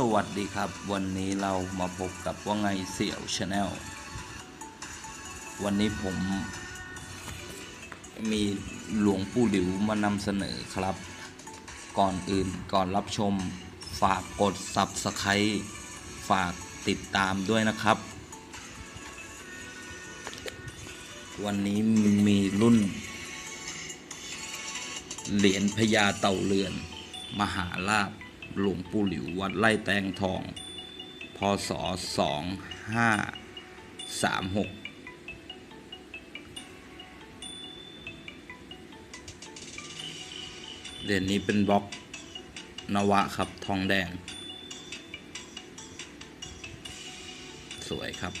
สวัสดีครับ วันนี้เรามาพบกับว่าไงเสี่ยวชาแนลวันนี้ผม มีหลวงปู่หลิวมานำเสนอครับ ก่อนอื่นก่อนรับชม ฝากกด Subscribe ฝากติดตามด้วยนะครับ วันนี้มีรุ่น เหรียญพญาเต่าเรือน มหาลาภ หลวงปู่หลิววัดไร่แตงทอง พศสองห้าสามหกเหรียญนี้เป็นบล็อกนวะครับทองแดง สวยครับ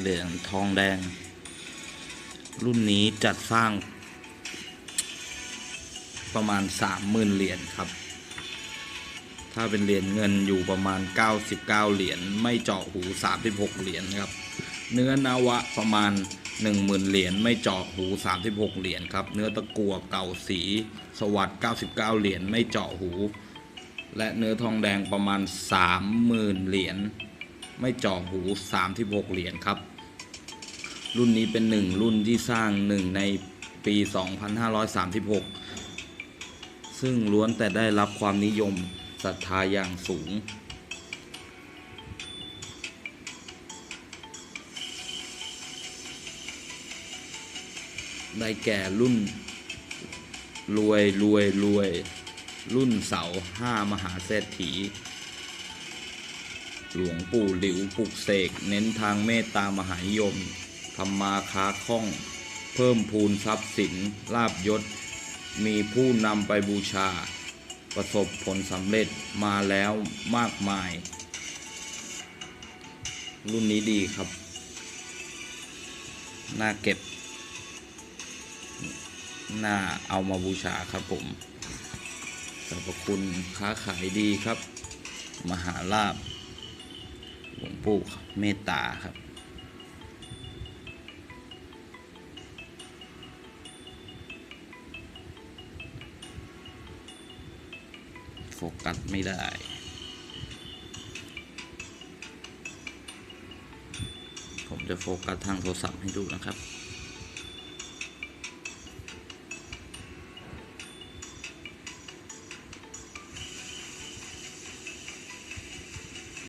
เหรียญทองแดง รุ่นนี้จัดสร้าง ประมาณสามหมื่นเหรียญครับ ถ้าเป็นเหรียญเงินอยู่ประมาณ 99 เหรียญไม่เจาะหู 36 เหรียญครับ เนื้อนาวะประมาณ 10,000 เหรียญไม่เจาะหู 36 เหรียญครับ เนื้อตะกัวเก่าสี สวัสด์99 เหรียญไม่เจาะหูและเนื้อทองแดงประมาณ 30,000 เหรียญ ไม่เจาะหู 36 เหรียญครับ รุ่นนี้เป็นหนึ่งรุ่นที่สร้างหนึ่งในปี 2536 ซึ่งล้วนแต่ได้รับความนิยมศรัทธาอย่างสูง ได้แก่รุ่น รวยรวยรวย รุ่นเสาห้ามหาเศรษฐี หลวงปู่หลิวปลุกเสก เน้นทางเมตตามหานิยม ทำมาค้าคล่อง เพิ่มพูนทรัพย์สินลาบยศ มีผู้นำไปบูชา ประสบผลสำเร็จมาแล้วมากมาย รุ่นนี้ดีครับ น่าเก็บ น่าเอามาบูชาครับผมสรรพคุณค้าขายดีครับ มหาลาภหลวงปู่เมตตาครับ ฟกัสไม่ได้ ผมจะโฟกัสทางโทรศัพท์ให้ดูนะครับ